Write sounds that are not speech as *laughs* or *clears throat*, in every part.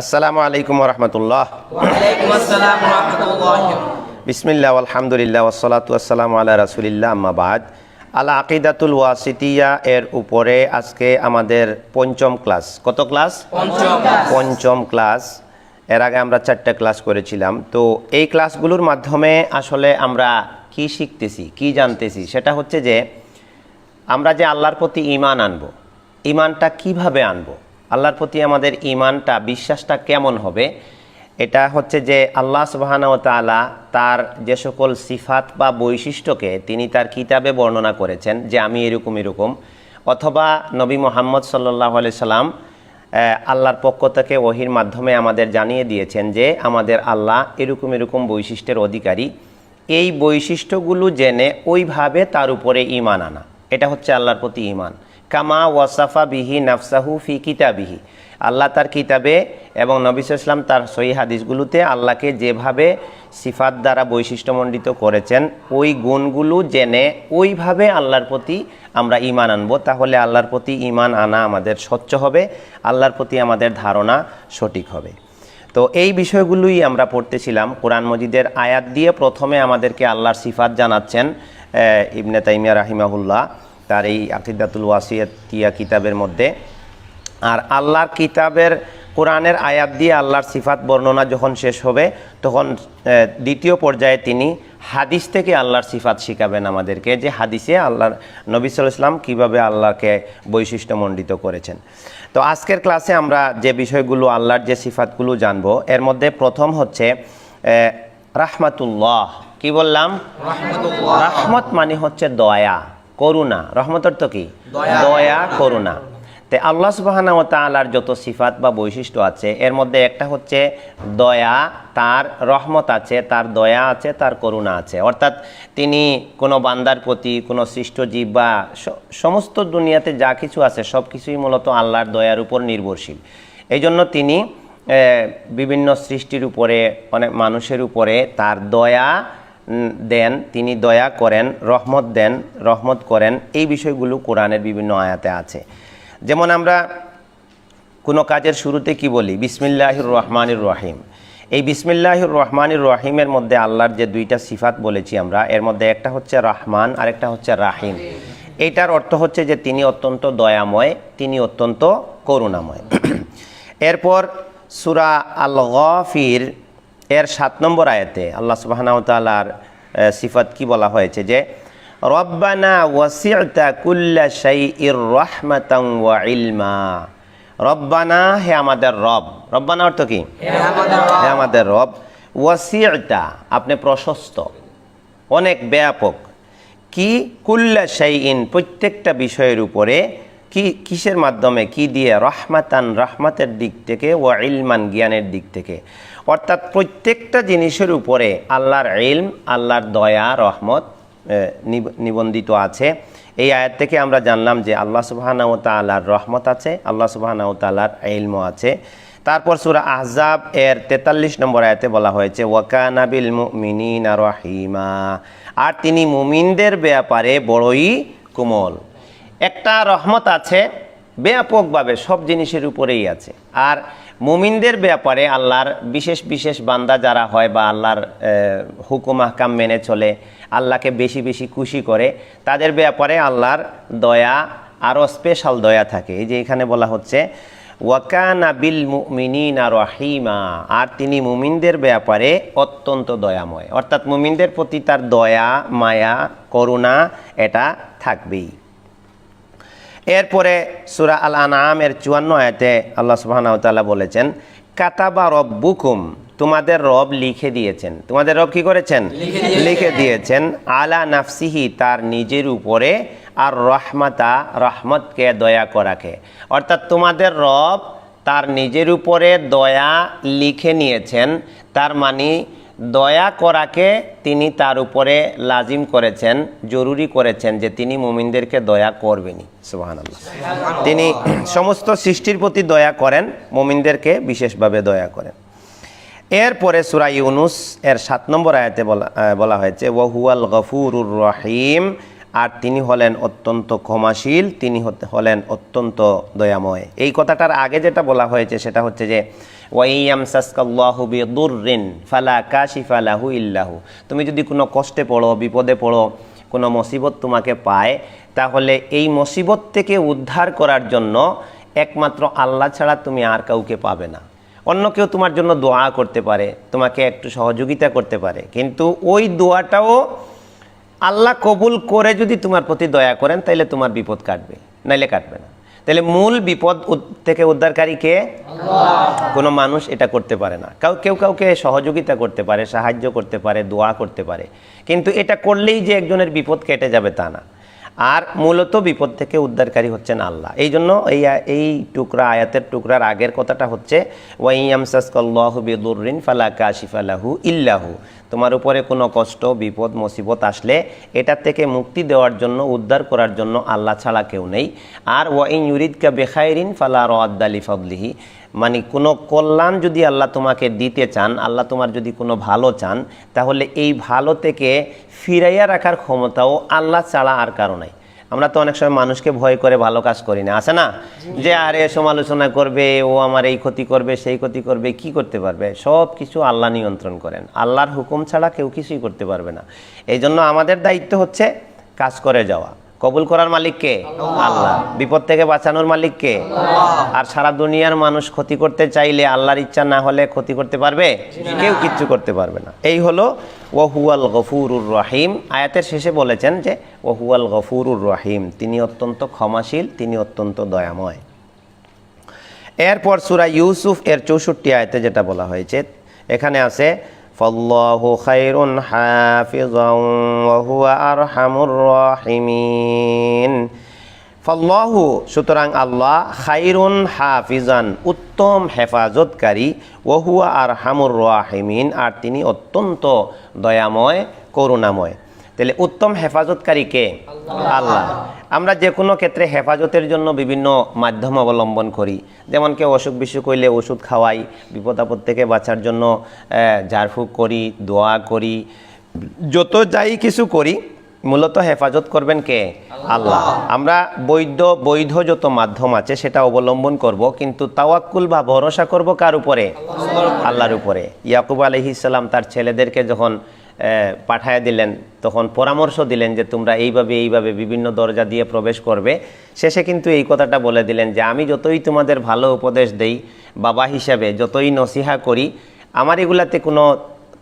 আসসালামু আলাইকুম রহমতুল্লাহ। বিসমিল্লা আলহামদুলিল্লাহ ওসলাতু আসসালামু আল্লাহ রাসুলিল্লাহ আম্মাবাদ আল আকিদাতুল ওয়াসিতিয়া এর উপরে আজকে আমাদের পঞ্চম ক্লাস। কত ক্লাস? পঞ্চম পঞ্চম ক্লাস। এর আগে আমরা চারটে ক্লাস করেছিলাম। তো এই ক্লাসগুলোর মাধ্যমে আসলে আমরা কি শিখতেছি কি জানতেছি? সেটা হচ্ছে যে আমরা যে আল্লাহর প্রতি ইমান আনব ইমানটা কীভাবে আনব? আল্লাহর প্রতি আমাদের ইমানটা বিশ্বাসটা কেমন হবে? এটা হচ্ছে যে আল্লাহ সুবাহানাও তালা তার যে সকল সিফাত বা বৈশিষ্ট্যকে তিনি তার কিতাবে বর্ণনা করেছেন যে আমি এরকম এরকম। অথবা নবী মোহাম্মদ সাল্লাহ সাল্লাম আল্লাহর পক্ষ থেকে ওহির মাধ্যমে আমাদের জানিয়ে দিয়েছেন যে আমাদের আল্লাহ এরকম এরকম বৈশিষ্ট্যের অধিকারী। এই বৈশিষ্ট্যগুলো জেনে ওইভাবে তার উপরে ইমান আনা। এটা হচ্ছে আল্লাহর প্রতি ইমান কামা ওয়াসাফা বিহি নাফসাহু ফি কিতাবিহি। আল্লাহ তার কিতাবে এবং নবী ইসলাম তার সহি হাদিসগুলোতে আল্লাহকে যেভাবে সিফাত দ্বারা বৈশিষ্ট্যমণ্ডিত করেছেন, ওই গুণগুলো জেনে ওইভাবে আল্লাহর প্রতি আমরা ইমান আনব। তাহলে আল্লাহর প্রতি ইমান আনা আমাদের স্বচ্ছ হবে, আল্লাহর প্রতি আমাদের ধারণা সঠিক হবে। তো এই বিষয়গুলোই আমরা পড়তেছিলাম। কোরআন মজিদের আয়াত দিয়ে প্রথমে আমাদেরকে আল্লাহর সিফাত জানাচ্ছেন ইবনে তাইমিয়া রাহিমাহুল্লাহ। তার এই আকিদাতুল ওয়াসিয়াতিয়া কিতাবের মধ্যে। আর আল্লাহর কিতাবের কোরআনের আয়াত দিয়ে আল্লাহর সিফাত বর্ণনা যখন শেষ হবে তখন দ্বিতীয় পর্যায়ে তিনি হাদিস থেকে আল্লাহর সিফাত শিখাবেন আমাদেরকে যে হাদিসে আল্লাহর নবী সাল ইসলাম কীভাবে আল্লাহকে বৈশিষ্ট্যমণ্ডিত করেছেন। তো আজকের ক্লাসে আমরা যে বিষয়গুলো আল্লাহর যে সিফাতগুলো জানব এর মধ্যে প্রথম হচ্ছে রাহমাতুল্লাহ। কি বললাম? রহমত মানে হচ্ছে দয়া। করুণা। রহমত অর্থ কি? দয়া। করুণা। তে আল্লাহ সুবাহানা ও তালার যত সিফাত বা বৈশিষ্ট্য আছে এর মধ্যে একটা হচ্ছে দয়া তার রহমত আছে তার দয়া আছে তার করুণা আছে। অর্থাৎ তিনি কোনো বান্দার প্রতি কোনো সৃষ্ট জীব বা সমস্ত দুনিয়াতে যা কিছু আছে সব কিছুই মূলত আল্লাহর দয়ার উপর নির্ভরশীল। এই জন্য তিনি বিভিন্ন সৃষ্টির উপরে অনেক মানুষের উপরে তার দয়া দেন, তিনি দয়া করেন, রহমত দেন, রহমত করেন, এই বিষয়গুলো কোরআনের বিভিন্ন আয়াতে আছে। যেমন আমরা কোনো কাজের শুরুতে কি বলি? বিসমিল্লাহির রহমানির রহিম। এই বিসমিল্লাহির রহমানির রহিমের মধ্যে আল্লাহর যে দুইটা সিফাত বলেছি আমরা, এর মধ্যে একটা হচ্ছে রহমান আর একটা হচ্ছে রাহিম। এইটার অর্থ হচ্ছে যে তিনি অত্যন্ত দয়াময়, তিনি অত্যন্ত করুণাময়। এরপর সুরা আল গফির এর সাত নম্বর আয়াতে আল্লাহ সুবাহনাউ তালার সিফাত কি বলা হয়েছে যে রব্বানা ওয়াসি'তা কুল্লা শাইইর রাহমাতান ওয়া ইলমা। রব্বানা হে আমাদের রব। রব্বানা অর্থ কি? হে আমাদের রব, ওয়াসি'তা আপনি প্রশস্ত অনেক ব্যাপক। কি? কুল্লা শাইইন প্রত্যেকটা বিষয়ের উপরে কি কিসের মাধ্যমে? কি দিয়ে? রহমাতান রহমাতের দিক থেকে ও ইলমান জ্ঞানের দিক থেকে। অর্থাৎ প্রত্যেকটা জিনিসের উপরে আল্লাহর ইলম, আল্লাহর দয়া, রহমত নিব- নিবন্ধিত আছে। এই আয়াত থেকে আমরা জানলাম যে আল্লাহ সুবাহানাউ তাল্লাহর রহমত আছে, আল্লাহ সুবাহানাউ তাল্লাহর ইলমও আছে। তারপর সুরা আহজাব এর তেতাল্লিশ নম্বর আয়াতে বলা হয়েছে ওয়াকানাবিল মুমিনিনা রহিমা। আর তিনি মুমিনদের ব্যাপারে বড়ই কোমল। একটা রহমত আছে, ব্যাপকভাবে সব জিনিসের উপরেই আছে। আর মুমিনদের ব্যাপারে আল্লাহর বিশেষ বিশেষ বান্দা যারা হয় বা আল্লাহর হুকুম, আহকাম মেনে চলে, আল্লাহকে বেশি বেশি খুশি করে, তাদের ব্যাপারে আল্লাহর দয়া, আরও স্পেশাল দয়া থাকে। এই যে এখানে বলা হচ্ছে, ওয়াকানা বিল মুমিনিনা রহিমা আর তিনি মুমিনদের ব্যাপারে অত্যন্ত দয়াময়। অর্থাৎ মুমিনদের প্রতি তার দয়া, মায়া, করুণা, এটা থাকবেই। এরপরে সুরা আল আনামের চুয়ান্ন আয়াতে আল্লাহ সুবাহ বলেছেন কাতাবা রব বুকুম তোমাদের রব লিখে দিয়েছেন। তোমাদের রব কি করেছেন। লিখে দিয়েছেন আলা নাফসিহি তার নিজের উপরে আর রহমাতা রহমতকে দয়া করাকে। অর্থাৎ তোমাদের রব তার নিজের উপরে দয়া লিখে নিয়েছেন তার মানে দয়া করাকে তিনি তার উপরে লাজিম করেছেন, জরুরি করেছেন যে তিনি মুমিনদেরকে দয়া করবেনই। সুবহানাল্লাহ। তিনি সমস্ত সৃষ্টির প্রতি দয়া করেন, মুমিনদেরকে বিশেষভাবে দয়া করেন। এরপরে সুরা ইউনুস এর সাত নম্বর আয়াতে বলা বলা হয়েছে, ওয়াহুয়াল গফুরুর রহিম আর তিনি হলেন অত্যন্ত ক্ষমাশীল, তিনি হলেন অত্যন্ত দয়াময়। এই কথাটার আগে যেটা বলা হয়েছে সেটা হচ্ছে যে ফালা ইল্লাহু। তুমি যদি কোনো কষ্টে পড়ো, বিপদে পড়ো, কোনো মুসিবত তোমাকে পায়, তাহলে এই মুসিবত থেকে উদ্ধার করার জন্য একমাত্র আল্লাহ ছাড়া তুমি আর কাউকে পাবে না। অন্য কেউ তোমার জন্য দোয়া করতে পারে, তোমাকে একটু সহযোগিতা করতে পারে, কিন্তু ওই দোয়াটাও আল্লাহ কবুল করে যদি তোমার প্রতি দয়া করেন তাহলে তোমার বিপদ কাটবে, নাইলে কাটবে না। তাহলে মূল বিপদ থেকে উদ্ধারকারী কে? কোনো মানুষ এটা করতে পারে না। কাউ কেউ কাউকে সহযোগিতা করতে পারে সাহায্য করতে পারে দোয়া করতে পারে। কিন্তু এটা করলেই যে একজনের বিপদ কেটে যাবে তা না। আর মূলত বিপদ থেকে উদ্ধারকারী হচ্ছেন আল্লাহ। এই জন্য এই এই টুকরা, আয়াতের টুকরার আগের কথাটা হচ্ছে ওয়াইয়ামসাসকাল্লাহবিদুরিন ফালা কাশিফালাহু ইল্লাহু। তোমার উপরে কোনো কষ্ট, বিপদ, মুসিবত আসলে এটার থেকে মুক্তি দেওয়ার জন্য, উদ্ধার করার জন্য আল্লাহ ছাড়া কেউ নেই। আর ওয়াইন ইউরিদকা বেখাইরিন ফালা রদ্দালি ফদলিহি মানে কোনো কল্যাণ যদি আল্লাহ তোমাকে দিতে চান আল্লাহ তোমার যদি কোনো ভালো চান তাহলে এই ভালো থেকে ফিরাইয়া রাখার ক্ষমতাও আল্লাহ ছাড়া আর কারও নাই। আমরা তো অনেক সময় মানুষকে ভয় করে ভালো কাজ করি না আছে না? যে আরে সমালোচনা করবে ও আমার এই ক্ষতি করবে সেই ক্ষতি করবে কি করতে পারবে? সব কিছু আল্লাহ নিয়ন্ত্রণ করেন। আল্লাহর হুকুম ছাড়া কেউ কিছুই করতে পারবে না। এই জন্য আমাদের দায়িত্ব হচ্ছে কাজ করে যাওয়া। কবুল করার মালিক কে? আল্লাহ। বিপদ থেকে বাঁচানোর মালিক কে? আর সারা দুনিয়ার মানুষ ক্ষতি করতে চাইলে আল্লাহর ইচ্ছা না হলে ক্ষতি করতে পারবে? কেউ কিচ্ছু করতে পারবে না। এই হলো ওহুয়াল গফুরুর রহিম। আয়াতের শেষে বলেছেন যে ওহুয়াল গফুরুর রহিম তিনি অত্যন্ত ক্ষমাশীল তিনি অত্যন্ত দয়াময়। এরপর সুরা ইউসুফ এর চৌষট্টি আয়তে যেটা বলা হয়েছে এখানে আছে খাইরুন হাফিজাও ওয়া হুয়া আরহামুর রাহিমিন ফল্লাহু সুতরাং আল্লাহ খাইরুন হাফিজান, উত্তম হেফাজতকারী, ওহুয়া আর হামুর রাহিমিন, আর তিনি অত্যন্ত দয়াময়, করুণাময়। তাহলে উত্তম হেফাজতকারী কে? আল্লাহ। আমরা যে কোনো ক্ষেত্রে হেফাজতের জন্য বিভিন্ন মাধ্যম অবলম্বন করি। যেমন কেউ অসুখ বিসুখ হইলে ওষুধ খাওয়াই বিপদ আপদ থেকে বাঁচার জন্য ঝাড়ফুঁক করি দোয়া করি যত যাই কিছু করি মূলত হেফাজত করবেন কে? আল্লাহ। আমরা বৈধ বৈধ যত মাধ্যম আছে সেটা অবলম্বন করব কিন্তু তাওয়াক্কুল বা ভরসা করব কার উপরে? আল্লাহর উপরে। ইয়াকুব আলহিসাল্লাম তার ছেলেদেরকে যখন পাঠায় দিলেন তখন পরামর্শ দিলেন যে তোমরা এইভাবে এইভাবে বিভিন্ন দরজা দিয়ে প্রবেশ করবে। শেষে কিন্তু এই কথাটা বলে দিলেন যে আমি যতই তোমাদের ভালো উপদেশ দেই বাবা হিসাবে যতই নসিহা করি আমার এগুলাতে কোনো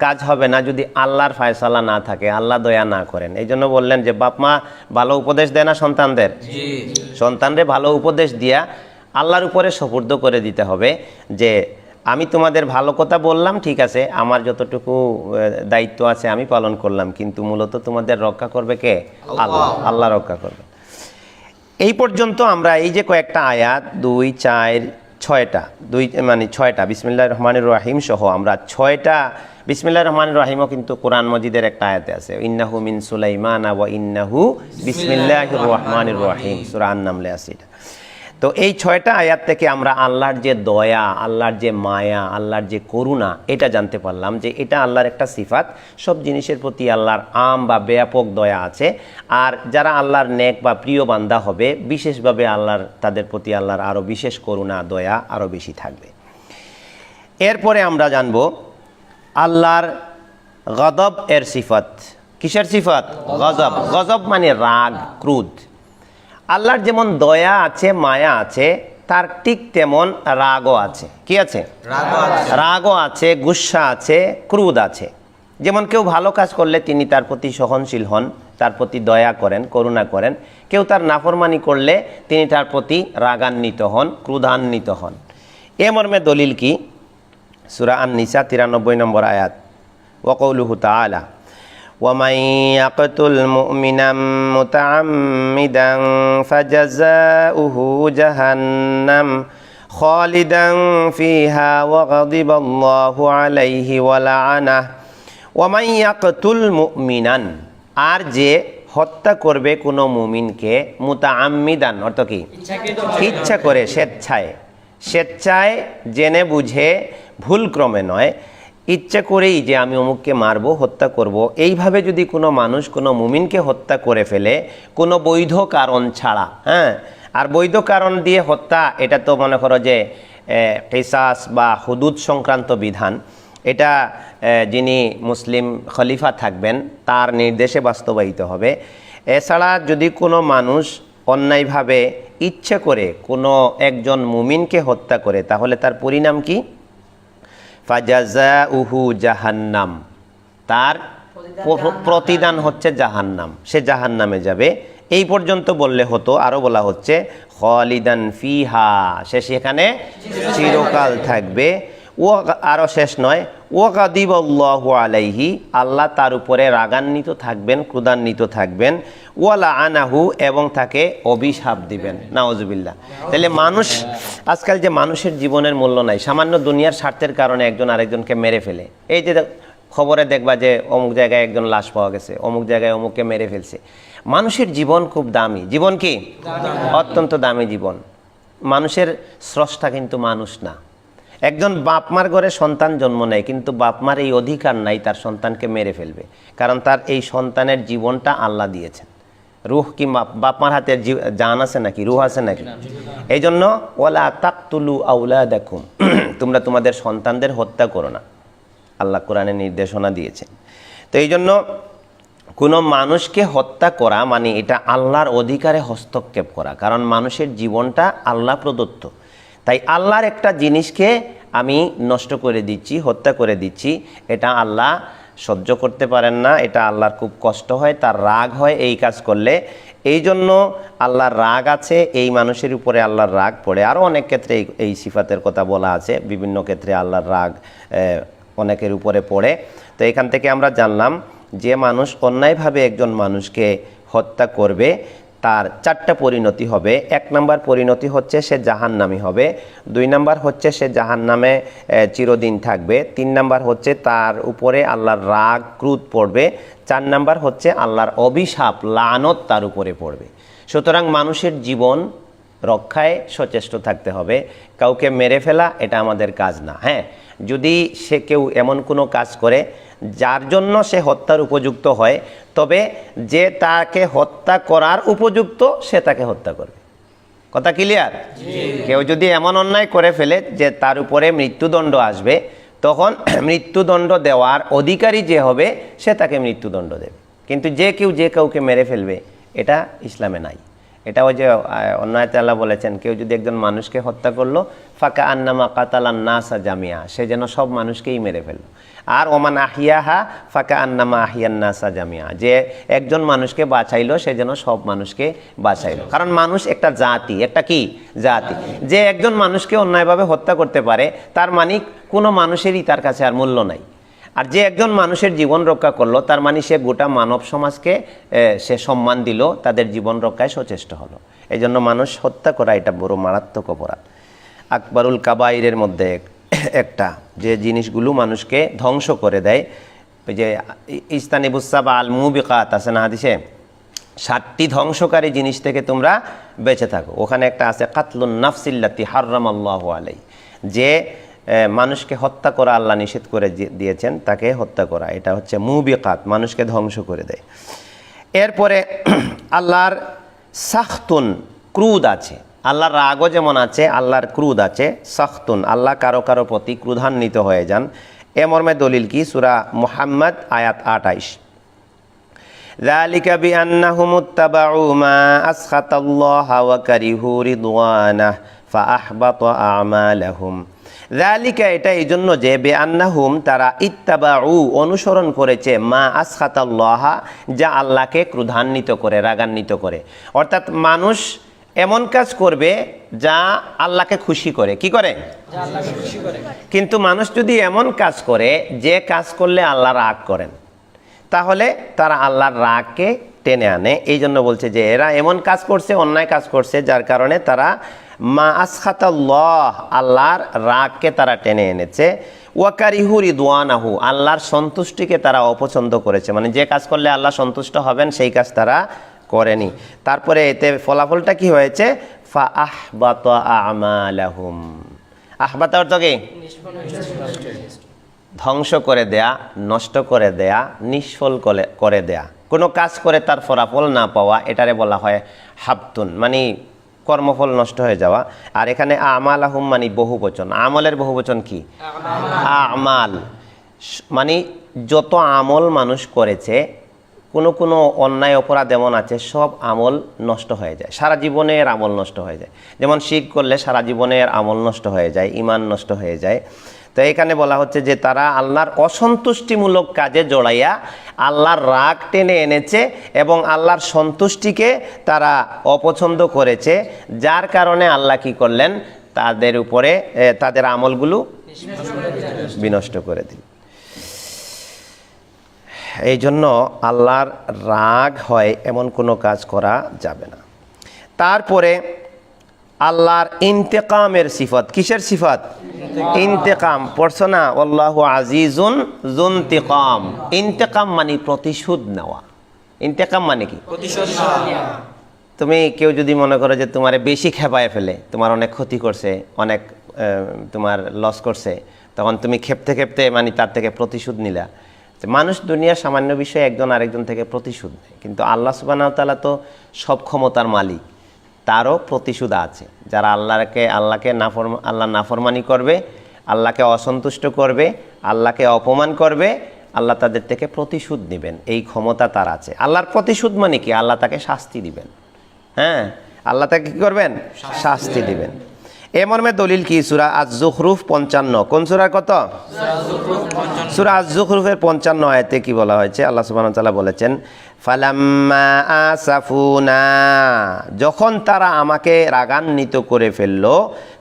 কাজ হবে না যদি আল্লাহর ফায়সালা না থাকে আল্লাহ দয়া না করেন। এই জন্য বললেন যে বাপ মা ভালো উপদেশ দেয় না সন্তানদের? সন্তানরে ভালো উপদেশ দিয়া আল্লাহর উপরে সপুর্দ করে দিতে হবে যে আমি তোমাদের ভালো কথা বললাম ঠিক আছে? আমার যতটুকু দায়িত্ব আছে আমি পালন করলাম কিন্তু মূলত তোমাদের রক্ষা করবে কে? আল্লাহ। আল্লাহ। রক্ষা করবে। এই পর্যন্ত আমরা এই যে কয়েকটা আয়াত দুই চার ছয়টা দুই মানে ছয়টা বিসমিল্লাহ রহমানুর রাহিম সহ আমরা ছয়টা বিসমিল্লাহ রহমান রাহিমও কিন্তু কোরআন মজিদের একটা আয়াতে আছে। ইন্নাহু মিন সুলাইমান ওয়া ইন্নাহু বিসমিল্লাহির রহমানির রহিম সূরা আন-নামলে আছে এটা। তো এই ছয়টা আয়াত থেকে আমরা আল্লাহর যে দয়া, আল্লাহর যে মায়া, আল্লাহর যে করুণা, এটা জানতে পারলাম যে এটা আল্লাহর একটা সিফাত। সব জিনিসের প্রতি আল্লাহর আম বা ব্যাপক দয়া আছে। আর যারা আল্লাহর নেক বা প্রিয় বান্দা হবে, বিশেষভাবে আল্লাহর, তাদের প্রতি আল্লাহর আরও বিশেষ করুণা, দয়া আরও বেশি থাকবে। এরপরে আমরা জানব আল্লাহর গদব এর সিফত। কিসের সিফত? গজব। গজব মানে রাগ, ক্রোধ। আল্লাহর যেমন দয়া আছে মায়া আছে তার ঠিক তেমন রাগও আছে। কি আছে? রাগও আছে। রাগও আছে গুসা আছে ক্রোধ আছে। যেমন কেউ ভালো কাজ করলে তিনি তার প্রতি সহনশীল হন তার প্রতি দয়া করেন করুণা করেন। কেউ তার নাফরমানি করলে তিনি তার প্রতি রাগান্বিত হন ক্রোধান্বিত হন। এ মর্মে দলিল কি? সুরা আন নিসা তিরানব্বই নম্বর আয়াত। ওকৌলুহু তাআলা ومن يقتل مؤمنا متعمدا فجزاؤه جهنم خالدا فيها وغضب الله عليه ولعنه ومن يقتل مؤمنا আর যে হত্যা করবে কোনো মুমিনকে মুতাআম্মিদান অর্থ কি ইচ্ছা করে স্বেচ্ছায় স্বেচ্ছায় জেনে বুঝে ভুলক্রমে নয় ইচ্ছা করেই যে আমি অমুককে মারবো, হত্যা করব, এইভাবে যদি কোনো মানুষ কোনো মুমিনকে হত্যা করে ফেলে, কোনো বৈধ কারণ ছাড়া হ্যাঁ? আর বৈধ কারণ দিয়ে হত্যা, এটা তো মনে করো যে কেসাস বা হুদুদ সংক্রান্ত বিধান। এটা যিনি মুসলিম খলিফা থাকবেন, তার নির্দেশে বাস্তবায়িত হবে। এছাড়া যদি কোনো মানুষ অন্যায়ভাবে ইচ্ছে করে কোনো একজন মুমিনকে হত্যা করে, তাহলে তার পরিণাম কি? ফাজাজা উহু জাহান্নাম। তার প্রতিদান হচ্ছে জাহান্নাম। সে জাহান্নামে যাবে। এই পর্যন্ত বললে হতো আরও বলা হচ্ছে খলিদান ফিহা সে সেখানে চিরকাল থাকবে। ও আরও শেষ নয় ও কাদিব আলাইহি আল্লাহ তার উপরে রাগান্বিত থাকবেন ক্রুদান্বিত থাকবেন ওয়ালা আনাহু এবং তাকে অভিশাপ দিবেন। নাওজুবিল্লাহ তাহলে মানুষ আজকাল যে মানুষের জীবনের মূল্য নাই সামান্য দুনিয়ার স্বার্থের কারণে একজন আরেকজনকে মেরে ফেলে। এই যে খবরে দেখবা যে অমুক জায়গায় একজন লাশ পাওয়া গেছে অমুক জায়গায় অমুককে মেরে ফেলছে। মানুষের জীবন খুব দামি। জীবন কি? অত্যন্ত দামি জীবন। মানুষের স্রষ্টা কিন্তু মানুষ না। একজন বাপমার ঘরে সন্তান জন্ম নেয়, কিন্তু বাপমার এই অধিকার নাই, তার সন্তানকে মেরে ফেলবে। কারণ তার এই সন্তানের জীবনটা আল্লাহ দিয়েছেন। রুহ কি বাপ- বাপমার হাতে জান আছে নাকি? রুহ আছে নাকি? এই জন্য ওলা তাকতুলু আউলা দেখুম *clears throat* তোমরা তোমাদের সন্তানদের হত্যা করো না। আল্লাহ কোরআনে নির্দেশনা দিয়েছেন। তো এই জন্য কোনো মানুষকে হত্যা করা মানে এটা আল্লাহর অধিকারে হস্তক্ষেপ করা। কারণ মানুষের জীবনটা আল্লাহ প্রদত্ত। তাই আল্লাহর একটা জিনিসকে আমি নষ্ট করে দিচ্ছি, হত্যা করে দিচ্ছি। এটা আল্লাহ সহ্য করতে পারেন না, এটা আল্লাহর খুব কষ্ট হয়, তার রাগ হয় এই কাজ করলে। এই জন্য আল্লাহর রাগ আছে, এই মানুষের উপরে আল্লাহর রাগ পড়ে। আরও অনেক ক্ষেত্রে এই এই সিফাতের কথা বলা আছে, বিভিন্ন ক্ষেত্রে আল্লাহর রাগ অনেকের উপরে পড়ে। তো এখান থেকে আমরা জানলাম, যে মানুষ অন্যায়ভাবে একজন মানুষকে হত্যা করবে তার চারটা পরিণতি হবে। এক নম্বর পরিণতি হচ্ছে সে জাহান্নামি হবে। দুই নাম্বার হচ্ছে সে জাহান্নামে চিরদিন থাকবে। তিন নাম্বার হচ্ছে তার উপরে আল্লাহর রাগ ক্রুদ পড়বে। চার নাম্বার হচ্ছে আল্লাহর অভিশাপ, লানত তার উপরে পড়বে। সুতরাং মানুষের জীবন রক্ষায় সচেষ্ট থাকতে হবে। কাউকে মেরে ফেলা এটা আমাদের কাজ না হ্যাঁ? যদি সে কেউ এমন কোনো কাজ করে যার জন্য সে হত্যার উপযুক্ত হয়, তবে যে তাকে হত্যা করার উপযুক্ত, সে তাকে হত্যা করবে। কথা ক্লিয়ার কেউ যদি এমন অন্যায় করে ফেলে যে তার উপরে মৃত্যুদণ্ড আসবে, তখন *clears throat* মৃত্যুদণ্ড দেওয়ার অধিকারী যে হবে, সে তাকে মৃত্যুদণ্ড দেবে। কিন্তু যে কেউ যে কাউকে মেরে ফেলবে, এটা ইসলামে নাই। এটা ওই যে আহ, অন্য আল্লাহ বলেছেন কেউ যদি একজন মানুষকে হত্যা করল ফাঁকা আন্নামা কাতালান নাসা জামিয়া সে যেন সব মানুষকেই মেরে ফেলল। আর ওমান আহিয়াহা ফাঁকা আন্নামা আহিয়ান নাসা জামিয়া যে একজন মানুষকে বাঁচাইলো সে যেন সব মানুষকে বাঁচাইলো। কারণ মানুষ একটা জাতি একটা কি? জাতি। যে একজন মানুষকে অন্যায়ভাবে হত্যা করতে পারে তার মানে কোনো মানুষেরই তার কাছে আর মূল্য নাই। আর যে একজন মানুষের জীবন রক্ষা করল, তার মানে সে গোটা মানব সমাজকে সে সম্মান দিল, তাদের জীবন রক্ষায় সচেষ্ট হলো। এই জন্য মানুষ হত্যা করা এটা বড় মারাত্মক অপরাধ। আকবরুল কাবাইরের মধ্যে একটা, যে জিনিসগুলো মানুষকে ধ্বংস করে দেয় যে ইস্তানিবুসাব আল মুবিকাত আছে না হাদিসে? ষাটটি ধ্বংসকারী জিনিস থেকে তোমরা বেঁচে থাকো। ওখানে একটা আছে কাতলুন নাফসিল্লাতি হার্রাম আল্লাহ আলাই যে মানুষকে হত্যা করা আল্লাহ নিষেধ করে দি- দিয়েছেন তাকে হত্যা করা এটা হচ্ছে মুবিকাত মানুষকে ধ্বংস করে দেয় এরপরে *clears throat* আল্লাহর সাখতুন ক্রুদ আছে আল্লাহর রাগও যেমন আছে আল্লাহর ক্রুদ আছে সাখতুন আল্লাহ কারো কারো প্রতি ক্রুধান্বিত হয়ে যান এ মর্মে দলিল কি সুরা মুহাম্মদ আয়াত আটাইশ ذلك بأنهم اتبعوا ما أسخط الله وكرهوا رضوانه فأحبط أعمالهم রালিকা এটা এই জন্য যে বে আন্নাহুম তারা ইত্তাবা উ অনুসরণ করেছে মা আসখাতাল্লাহা যা আল্লাহকে ক্রুধান্বিত করে রাগান্বিত করে। অর্থাৎ মানুষ এমন কাজ করবে যা আল্লাহকে খুশি করে। কি করে? কিন্তু মানুষ যদি এমন কাজ করে যে কাজ করলে আল্লাহ রাগ করেন তাহলে তারা আল্লাহর রাগকে টেনে আনে। এই জন্য বলছে যে এরা এমন কাজ করছে অন্যায় কাজ করছে যার কারণে তারা মা আসখাতাল্লাহ, আল্লাহর রাগকে তারা টেনে এনেছে। ওয়াকারিহু রিদওয়ানাহু, আল্লাহর সন্তুষ্টিকে তারা অপছন্দ করেছে। মানে যে কাজ করলে আল্লাহ সন্তুষ্ট হবেন, সেই কাজ তারা করেনি। তারপরে এতে ফলাফলটা কি হয়েছে? ফা আহবাত আমালাহুম। আহবাত অর্থ কি? ধ্বংস করে দেয়া, নষ্ট করে দেয়া, নিষ্ফল করে করে দেয়া। কোনো কাজ করে তার ফলাফল না পাওয়া, এটারে বলা হয় হাবতুন। মানে কর্মফল নষ্ট হয়ে যাওয়া। আর এখানে আমাল আহম মানে বহু বচন আমলের বহু বচন কি? আমাল। মানে যত আমল মানুষ করেছে, কোনো কোনো অন্যায় অপরাধ এমন আছে, সব আমল নষ্ট হয়ে যায়। সারা জীবনের আমল নষ্ট হয়ে যায়। যেমন শিখ করলে সারা জীবনের আমল নষ্ট হয়ে যায় ইমান নষ্ট হয়ে যায়। তো এখানে বলা হচ্ছে যে তারা আল্লাহর অসন্তুষ্টিমূলক কাজে জড়াইয়া আল্লাহর রাগ টেনে এনেছে এবং আল্লাহর সন্তুষ্টিকে তারা অপছন্দ করেছে, যার কারণে আল্লাহ কি করলেন? তাদের উপরে তাদের আমলগুলো বিনষ্ট করে দিল। এই জন্য আল্লাহর রাগ হয় এমন কোনো কাজ করা যাবে না। তারপরে আল্লাহর ইন্তেকামের সিফত। কিসের সিফত? ইন্তেকাম। পড়ছো না? আল্লাহ আজিজুন জুন্তিকাম ইন্তেকাম মানে প্রতিশোধ নেওয়া। ইন্তেকাম মানে কি? তুমি কেউ যদি মনে করো যে তোমারে বেশি খেপায় ফেলে তোমার অনেক ক্ষতি করছে অনেক তোমার লস করছে তখন তুমি খেপতে খেপতে মানে তার থেকে প্রতিশোধ নিলা। তো মানুষ দুনিয়ার সামান্য বিষয়ে একজন আরেকজন থেকে প্রতিশোধ নেয়। কিন্তু আল্লাহ সুবাহ তাআলা তো সব ক্ষমতার মালিক। তারও প্রতিশোধ আছে। যারা আল্লাহকে আল্লাহকে নাফর আল্লাহ নাফরমানি করবে, আল্লাহকে অসন্তুষ্ট করবে, আল্লাহকে অপমান করবে, আল্লাহ তাদের থেকে প্রতিশোধ নেবেন। এই ক্ষমতা তার আছে। আল্লাহর প্রতিশোধ মানে কি? আল্লাহ তাকে শাস্তি দিবেন। হ্যাঁ? আল্লাহ তাকে কী করবেন? শাস্তি দিবেন। এ মর্মে দলিল কি? সুরা আজ জুখরুফ পঞ্চান্ন। কোন সুরা কত? সুরা আজ জুখরুফের পঞ্চান্ন আয়তে কি বলা হয়েছে? আল্লাহ তাআলা বলেছেন ফালাম্মা আসাফুনা। যখন তারা আমাকে রাগান্বিত করে ফেলল,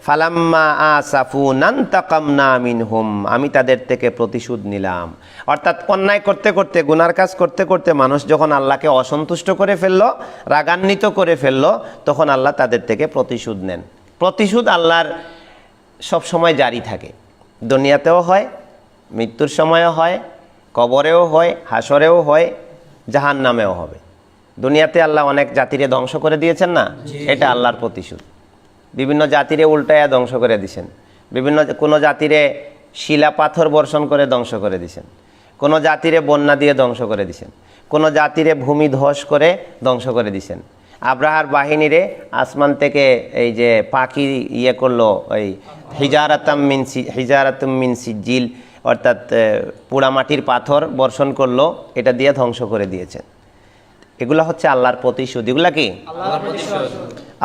ফালাম্মা আসাফুনান তাকামনা মিনহুম, আমি তাদের থেকে প্রতিশোধ নিলাম। অর্থাৎ অন্যায় করতে করতে, গুনার কাজ করতে করতে মানুষ যখন আল্লাহকে অসন্তুষ্ট করে ফেলল, রাগান্বিত করে ফেলল, তখন আল্লাহ তাদের থেকে প্রতিশোধ নেন। প্রতিশোধ আল্লাহর সব সময় জারি থাকে। দুনিয়াতেও হয়, মৃত্যুর সময়ও হয়, কবরেও হয় হাসরেও হয় জাহান নামেও হবে। দুনিয়াতে আল্লাহ অনেক জাতিরে ধ্বংস করে দিয়েছেন না? এটা আল্লাহর প্রতিশোধ। বিভিন্ন জাতিরে উল্টায়া ধ্বংস করে দিছেন। বিভিন্ন কোনো জাতিরে শিলা পাথর বর্ষণ করে ধ্বংস করে দিছেন। কোনো জাতিরে বন্যা দিয়ে ধ্বংস করে দিছেন। কোনো জাতিরে ভূমি ধস করে ধ্বংস করে দিছেন। আব্রাহার বাহিনীরে আসমান থেকে এই যে পাখি ইয়ে করল ওই হিজারাতাম মিন সি- হিজারাতুম মিন সিজিল অর্থাৎ পোড়ামাটির পাথর বর্ষণ করল এটা দিয়ে ধ্বংস করে দিয়েছেন এগুলা হচ্ছে আল্লাহর প্রতিশোধ। এগুলা কি?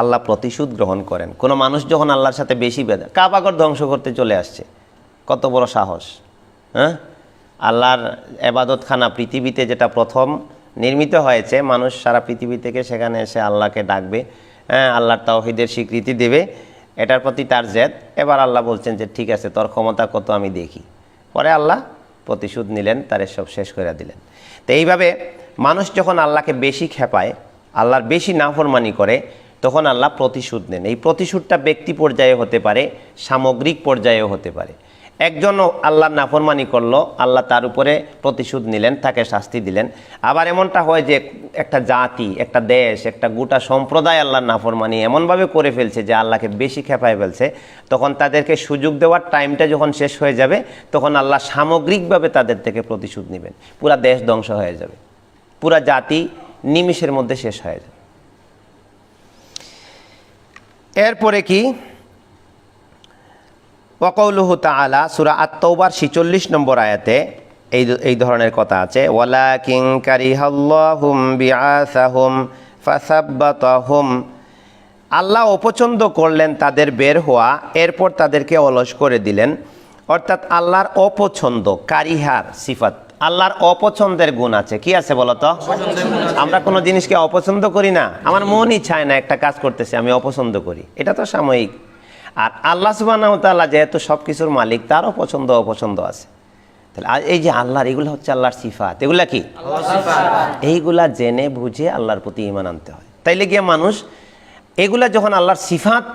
আল্লাহ প্রতিশোধ গ্রহণ করেন। কোনো মানুষ যখন আল্লাহর সাথে বেশি বেদা কাবাগর ধ্বংস করতে চলে আসছে কত বড় সাহস হ্যাঁ? আল্লাহর এবাদতখানা পৃথিবীতে যেটা প্রথম নির্মিত হয়েছে মানুষ সারা পৃথিবী থেকে সেখানে এসে আল্লাহকে ডাকবে হ্যাঁ আল্লাহর তাওহিদের স্বীকৃতি দেবে এটার প্রতি তার জেদ। এবার আল্লাহ বলছেন যে ঠিক আছে তোর ক্ষমতা কত আমি দেখি। পরে আল্লাহ প্রতিশোধ নিলেন, তার সব শেষ করে দিলেন। তো এইভাবে মানুষ যখন আল্লাহকে বেশি খেপায়, আল্লাহর বেশি নাফরমানি করে, তখন আল্লাহ প্রতিশোধ নেন। এই প্রতিশোধটা ব্যক্তি পর্যায়ে হতে পারে, সামগ্রিক পর্যায়েও হতে পারে। একজন আল্লাহর নাফরমানি করল, আল্লাহ তার উপরে প্রতিশোধ নিলেন, তাকে শাস্তি দিলেন। আবার এমনটা হয় যে একটা জাতি, একটা দেশ, একটা গোটা সম্প্রদায় আল্লাহর নাফরমানি এমনভাবে করে ফেলছে যে আল্লাহকে বেশি খেপায় ফেলছে। তখন তাদেরকে সুযোগ দেওয়ার টাইমটা যখন শেষ হয়ে যাবে, তখন আল্লাহ সামগ্রিকভাবে তাদের থেকে প্রতিশোধ নেবেন। পুরা দেশ ধ্বংস হয়ে যাবে। পুরা জাতি নিমিষের মধ্যে শেষ হয়ে যাবে। এরপরে কি? ওয়াকৌলুহু তাআলা, সূরা আত-তাওবার 46 নম্বর আয়াতে এই এই ধরনের কথা আছে ওয়ালা কিং কারিহাল্লাহুম বিআসাহুম ফাসাব্বাতাহুম। আল্লাহ অপছন্দ করলেন তাদের বের হওয়া, এরপর তাদেরকে অলস করে দিলেন। অর্থাৎ আল্লাহর অপছন্দ, কারিহার সিফাত, আল্লাহর অপছন্দের গুণ আছে। কি আছে বলতো আমরা কোনো জিনিসকে অপছন্দ করি না। আমার মনই চায় না একটা কাজ করতেছে, আমি অপছন্দ করি। এটা তো সাময়িক। আর আল্লাহ ওয়া যেহেতু সব কিছুর মালিক তারও পছন্দ অপছন্দ আছে। তাহলে এই যে আল্লাহর এগুলো হচ্ছে আল্লাহর সিফাত। এগুলা কি? এইগুলা জেনে বুঝে আল্লাহর প্রতি ইমান আনতে হয়। তাইলে গিয়ে মানুষ এগুলা যখন আল্লাহর সিফাত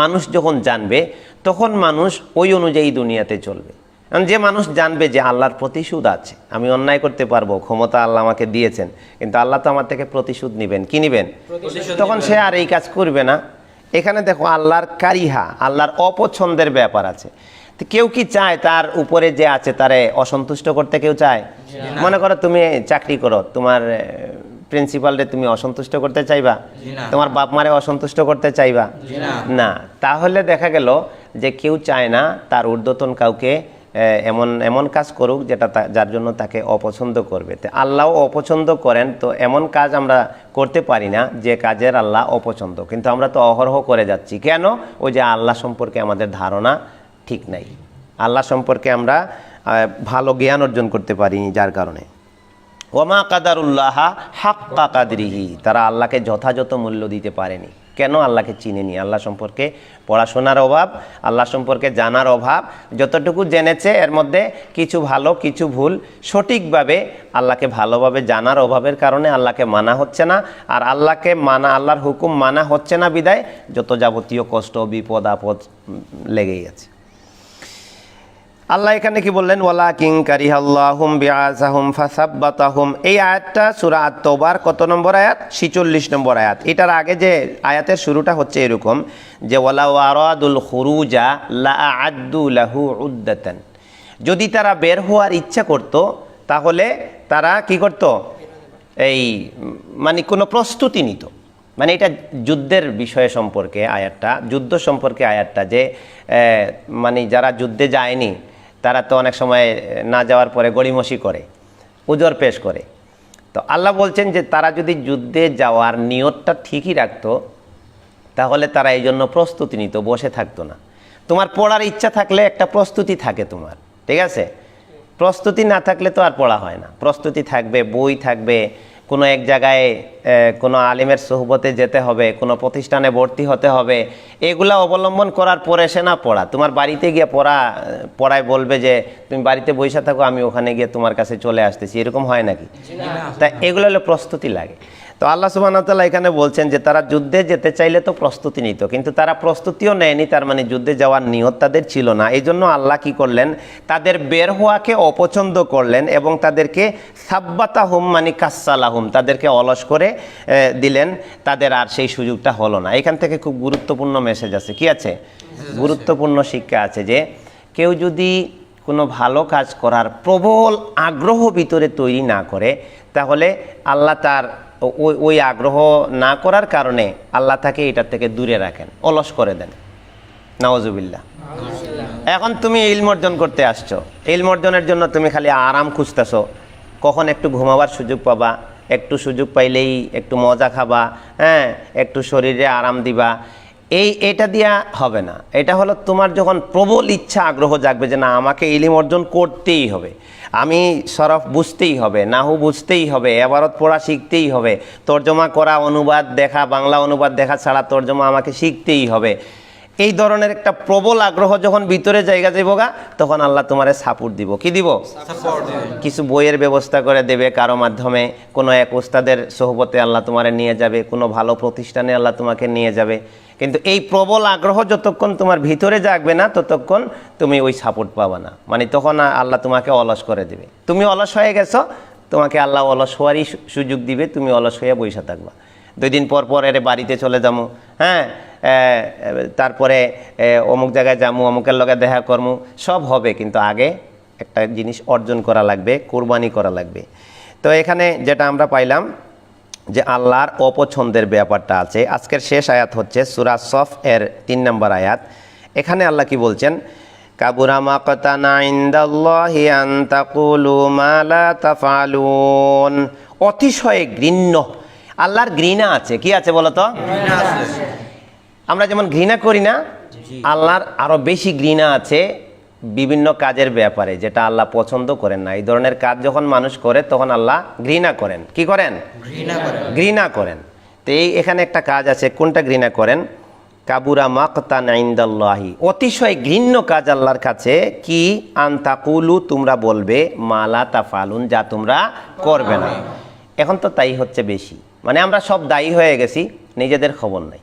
মানুষ যখন জানবে তখন মানুষ ওই অনুযায়ী দুনিয়াতে চলবে। কারণ যে মানুষ জানবে যে আল্লাহর প্রতিশোধ আছে আমি অন্যায় করতে পারব ক্ষমতা আল্লাহ আমাকে দিয়েছেন কিন্তু আল্লাহ তো আমার থেকে প্রতিশোধ নেবেন। কি নেবেন? তখন সে আর এই কাজ করবে না। এখানে দেখো আল্লাহর কারিহা আল্লাহর অপছন্দের ব্যাপার আছে। কেউ কি চায় তার উপরে যে আছে তারে অসন্তুষ্ট করতে কেউ চায়? মনে করো তুমি চাকরি করো তোমার প্রিন্সিপালরে তুমি অসন্তুষ্ট করতে চাইবা? তোমার বাপ মারে অসন্তুষ্ট করতে চাইবা? না। তাহলে দেখা গেল যে কেউ চায় না তার ঊর্ধ্বতন কাউকে এমন এমন কাজ করুক যেটা যার জন্য তাকে অপছন্দ করবে। তো আল্লাহ অপছন্দ করেন, তো এমন কাজ আমরা করতে পারি না যে কাজের আল্লাহ অপছন্দ। কিন্তু আমরা তো অহরহ করে যাচ্ছি। কেন? ওই যে আল্লাহ সম্পর্কে আমাদের ধারণা ঠিক নাই। আল্লাহ সম্পর্কে আমরা ভালো জ্ঞান অর্জন করতে পারিনি যার কারণে। ওমা কাদারুল্লাহ হাক্কা কাদরিহি। তারা আল্লাহকে যথাযথ মূল্য দিতে পারেনি। কেন আল্লাহকে চিনেনি? আল্লাহ সম্পর্কে পড়াশোনার অভাব, আল্লাহ সম্পর্কে জানার অভাব, যতটুকু জেনেছে এর মধ্যে কিছু ভালো, কিছু ভুল, সঠিকভাবে আল্লাহকে ভালোভাবে জানার অভাবের কারণে আল্লাহকে মানা হচ্ছে না। আর আল্লাহকে মানা, আল্লাহর হুকুম মানা হচ্ছে না বিদায়, যত যাবতীয় কষ্ট, বিপদ, আপদ লেগেই আছে। আল্লাহ এখানে কি বললেন? ওয়ালা কিং কারিহাল্লাহুম বিআসাহুম ফাসাব্বাতাহুম। এই আয়াতটা সূরা আত-তওবার কত নম্বর আয়াত? 46 নম্বর আয়াত। এটার আগে যে আয়াতের শুরুটা হচ্ছে এরকম যে ওয়ালা ওয়ারাদুল খুরুজা লা আ'আদ্দু লাহু উদ্দাতান। যদি তারা বের হওয়ার ইচ্ছা করত, তাহলে তারা কি করত? এই মানে কোনো প্রস্তুতি নিত। মানে এটা যুদ্ধের বিষয় সম্পর্কে আয়াতটা, যুদ্ধ সম্পর্কে আয়াতটা যে মানে যারা যুদ্ধে যায়নি তারা তো অনেক সময় না যাওয়ার পরে গড়িমসি করে, উজর পেশ করে। তো আল্লাহ বলছেন যে তারা যদি যুদ্ধে যাওয়ার নিয়তটা ঠিকই রাখতো, তাহলে তারা এই জন্য প্রস্তুতি নিত, বসে থাকতো না। তোমার পড়ার ইচ্ছা থাকলে একটা প্রস্তুতি থাকে তোমার, ঠিক আছে? প্রস্তুতি না থাকলে তো আর পড়া হয় না। প্রস্তুতি থাকবে, বই থাকবে কোনো এক জায়গায় কোনো আলিমের সোহবতে যেতে হবে কোনো প্রতিষ্ঠানে ভর্তি হতে হবে এগুলা অবলম্বন করার পরে সে না পড়া। তোমার বাড়িতে গিয়ে পড়া পড়ায় বলবে যে তুমি বাড়িতে বসে থাকো আমি ওখানে গিয়ে তোমার কাছে চলে আসতেছি। এরকম হয় নাকি? তা এগুলো হলো প্রস্তুতি লাগে। তো আল্লাহ সুবাহতাল্লাহ এখানে বলছেন যে তারা যুদ্ধে যেতে চাইলে তো প্রস্তুতি নিত, কিন্তু তারা প্রস্তুতিও নেয়নি, তার মানে যুদ্ধে যাওয়ার নিয়ত তাদের ছিল না। এই জন্য আল্লাহ কি করলেন? তাদের বের হওয়াকে অপছন্দ করলেন এবং তাদেরকে সাব্বাতা হুম মানে কাসালাহুম, তাদেরকে অলস করে দিলেন। তাদের আর সেই সুযোগটা হলো না। এখান থেকে খুব গুরুত্বপূর্ণ মেসেজ আছে। কি আছে? গুরুত্বপূর্ণ শিক্ষা আছে যে, কেউ যদি কোনো ভালো কাজ করার প্রবল আগ্রহ ভিতরে তৈরি না করে, তাহলে আল্লাহ তার ওই ওই আগ্রহ না করার কারণে আল্লাহ তাকে এটার থেকে দূরে রাখেন, অলস করে দেন। নওয়াজুবিল্লা এখন তুমি ইলম অর্জন করতে আসছো। ইলম অর্জনের জন্য তুমি খালি আরাম খুঁজতেছো। কখন একটু ঘুমাবার সুযোগ পাবা, একটু সুযোগ পাইলেই একটু মজা খাবা হ্যাঁ একটু শরীরে আরাম দিবা। এই এটা দিয়া হবে না। এটা হলো তোমার যখন প্রবল ইচ্ছা, আগ্রহ জাগবে যে না, আমাকে ইলিম অর্জন করতেই হবে। আমি সরফ বুঝতেই হবে, নাহু বুঝতেই হবে, এবারত পড়া শিখতেই হবে, তর্জমা করা অনুবাদ দেখা, বাংলা অনুবাদ দেখা ছাড়া তর্জমা আমাকে শিখতেই হবে। এই ধরনের একটা প্রবল আগ্রহ যখন ভিতরে জায়গা যাইবগা তখন আল্লাহ তোমারে সাপোর্ট দিব। কি দিব? কিছু বইয়ের ব্যবস্থা করে দেবে কারও মাধ্যমে। কোনো এক ওস্তাদের সহবতে আল্লাহ তোমারে নিয়ে যাবে কোনো ভালো প্রতিষ্ঠানে আল্লাহ তোমাকে নিয়ে যাবে। কিন্তু এই প্রবল আগ্রহ যতক্ষণ তোমার ভিতরে জাগবে না ততক্ষণ তুমি ওই সাপোর্ট পাবে না। মানে তখন আল্লাহ তোমাকে অলস করে দেবে। তুমি অলস হয়ে গেছো তোমাকে আল্লাহ অলস হওয়ারই সুযোগ দিবে তুমি অলস হয়ে বসে থাকবা। দুই দিন পর পর এর বাড়িতে চলে যাব হ্যাঁ? তারপরে অমুক জায়গায় যাব অমুকের লগে দেখা করমু, সব হবে, কিন্তু আগে একটা জিনিস অর্জন করা লাগবে, কোরবানি করা লাগবে। তো এখানে যেটা আমরা পাইলাম যে আল্লাহর অপছন্দের ব্যাপারটা আছে। আজকের শেষ আয়াত হচ্ছে সুরা সফ এর তিন নম্বর আয়াত। এখানে আল্লাহ কি বলছেন? কাবুরা মাকাতানা অতিশয় ঘৃণ্য। আল্লাহর ঘৃণা আছে। কি আছে বলো তো আমরা যেমন ঘৃণা করি না আল্লাহর আরও বেশি ঘৃণা আছে বিভিন্ন কাজের ব্যাপারে যেটা আল্লাহ পছন্দ করেন না। এই ধরনের কাজ যখন মানুষ করে তখন আল্লাহ ঘৃণা করেন। কি করেন? ঘৃণা করেন। ঘৃণা করেন। তো এই এখানে একটা কাজ আছে কোনটা ঘৃণা করেন? কাবুরা মাকতান আইন্দাল্লাহি অতিশয় ঘৃণ্য কাজ আল্লাহর কাছে কি? আন্তাকুলু তোমরা বলবে মালা তাফালুন যা তোমরা করবে না। এখন তো তাই হচ্ছে বেশি। মানে আমরা সব দায়ী হয়ে গেছি নিজেদের খবর নাই।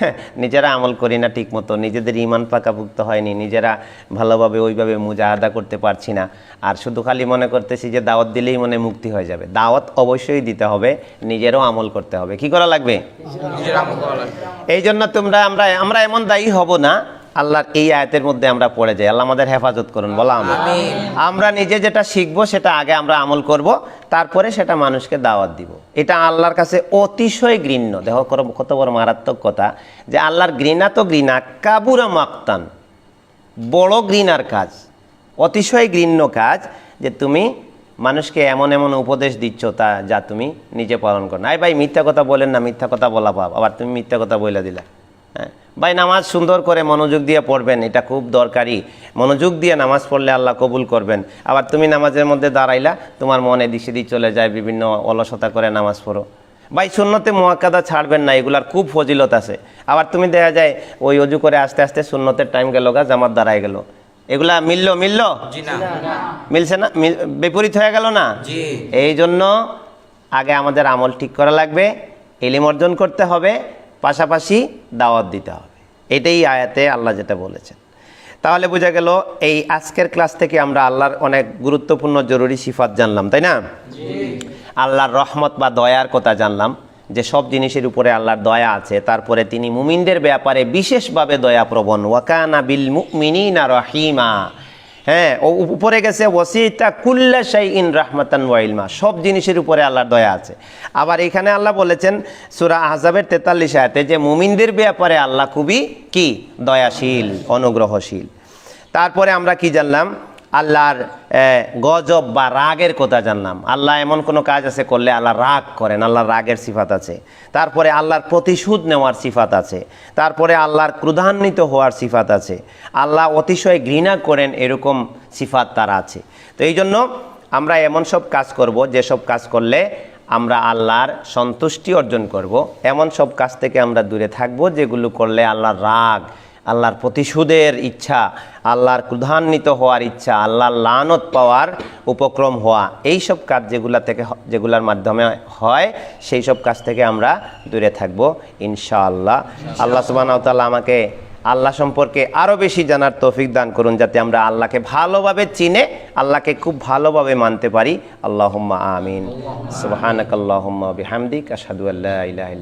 *laughs* নিজেরা আমল করি না ঠিক মতো নিজেদের ইমান পাকাভুক্ত হয়নি নিজেরা ভালোভাবে ওইভাবে মোজা আদা করতে পারছি না। আর শুধু খালি মনে করতেছি যে দাওয়াত দিলেই মনে মুক্তি হয়ে যাবে। দাওয়াত অবশ্যই দিতে হবে নিজেরও আমল করতে হবে। কি করা লাগবে? করা লাগবে। এই জন্য তোমরা আমরা আমরা এমন দায়ী হব না আল্লাহর এই আয়াতের মধ্যে আমরা পড়ে যাই। আল্লাহ আমাদের হেফাজত করুন বলা আমরা। আমরা নিজে যেটা শিখব সেটা আগে আমরা আমল করব তারপরে সেটা মানুষকে দাওয়াত দিব। এটা আল্লাহর কাছে অতিশয় ঘৃণ্য। দেখো করো- কত বড় মারাত্মক কথা যে আল্লাহর ঘৃণা তো ঘৃণা কাবুরা মাক্তান। বড় ঘৃণার কাজ অতিশয় ঘৃণ্য কাজ যে তুমি মানুষকে এমন এমন উপদেশ দিচ্ছ তা যা তুমি নিজে পালন করো। না ভাই মিথ্যা কথা বলেন না মিথ্যা কথা বলা পাব আবার তুমি মিথ্যা কথা বলে দিলা। ভাই নামাজ সুন্দর করে মনোযোগ দিয়ে পড়বেন এটা খুব দরকারি। মনোযোগ দিয়ে নামাজ পড়লে আল্লাহ কবুল করবেন। আবার তুমি নামাজের মধ্যে দাঁড়াইলা তোমার মনে দিশে দিয়ে চলে যায় বিভিন্ন অলসতা করে নামাজ পড়ো। ভাই শূন্যতে মোয়াক্কাদা ছাড়বেন না এগুলার খুব ফজিলত আছে। আবার তুমি দেখা যায় ওই অজু করে আস্তে আস্তে শূন্যতের টাইম গেল গা জামাত দাঁড়ায় গেল। এগুলা মিললো মিললো? মিলছে না? বিপরীত হয়ে গেল না? এই জন্য আগে আমাদের আমল ঠিক করা লাগবে এলিম অর্জন করতে হবে পাশাপাশি দাওয়াত দিতে হবে। এটাই আয়াতে আল্লাহ যেটা বলেছেন। তাহলে বোঝা গেল এই আজকের ক্লাস থেকে আমরা আল্লাহর অনেক গুরুত্বপূর্ণ জরুরি সিফাত জানলাম, তাই না? আল্লাহর রহমত বা দয়ার কথা জানলাম, যে সব জিনিসের উপরে আল্লাহর দয়া আছে। তারপরে তিনি মুমিনদের ব্যাপারে বিশেষভাবে দয়াপ্রবণ। ওয়াকানা বিল মুমিনিনা রহিমা। হ্যাঁ ও উপরে গেছে ওসিতা কুল্লা শাই ইন রাহমাতান ওয়াইলমা সব জিনিসের উপরে আল্লাহর দয়া আছে। আবার এখানে আল্লাহ বলেছেন, সুরা আহজাবের তেতাল্লিশ আয়াতে যে মুমিনদের ব্যাপারে আল্লাহ খুবই কি? দয়াশীল, অনুগ্রহশীল। তারপরে আমরা কি জানলাম? আল্লাহর গজব বা রাগের কথা জানলাম আল্লাহ এমন কোনো কাজ আছে করলে আল্লাহ রাগ করেন, আল্লাহর রাগের সিফাত আছে। তারপরে আল্লাহর প্রতিশোধ নেওয়ার সিফাত আছে। তারপরে আল্লাহর ক্রুধান্বিত হওয়ার সিফাত আছে। আল্লাহ অতিশয় ঘৃণা করেন, এরকম সিফাত তার আছে। তো এই জন্য আমরা এমন সব কাজ করব যেসব কাজ করলে আমরা আল্লাহর সন্তুষ্টি অর্জন করব। এমন সব কাজ থেকে আমরা দূরে থাকব, যেগুলো করলে আল্লাহর রাগ আল্লাহর প্রতিশোধের ইচ্ছা, আল্লাহর ক্রধান্বিত হওয়ার ইচ্ছা, আল্লাহর লানত পাওয়ার উপক্রম হওয়া এই সব কাজ যেগুলা থেকে যেগুলার মাধ্যমে হয় সেই সব কাজ থেকে আমরা দূরে থাকব, ইনশাআল্লাহ। আল্লাহ সুবাহ তাল্লাহ আমাকে আল্লাহ সম্পর্কে আরও বেশি জানার তৌফিক দান করুন, যাতে আমরা আল্লাহকে ভালোভাবে চিনে, আল্লাহকে খুব ভালোভাবে মানতে পারি। আল্লাহুম্মা আমিন। সুবহানাকাল্লাহুম্মা বিহামদিক, আশহাদু আল্লা ইলাহা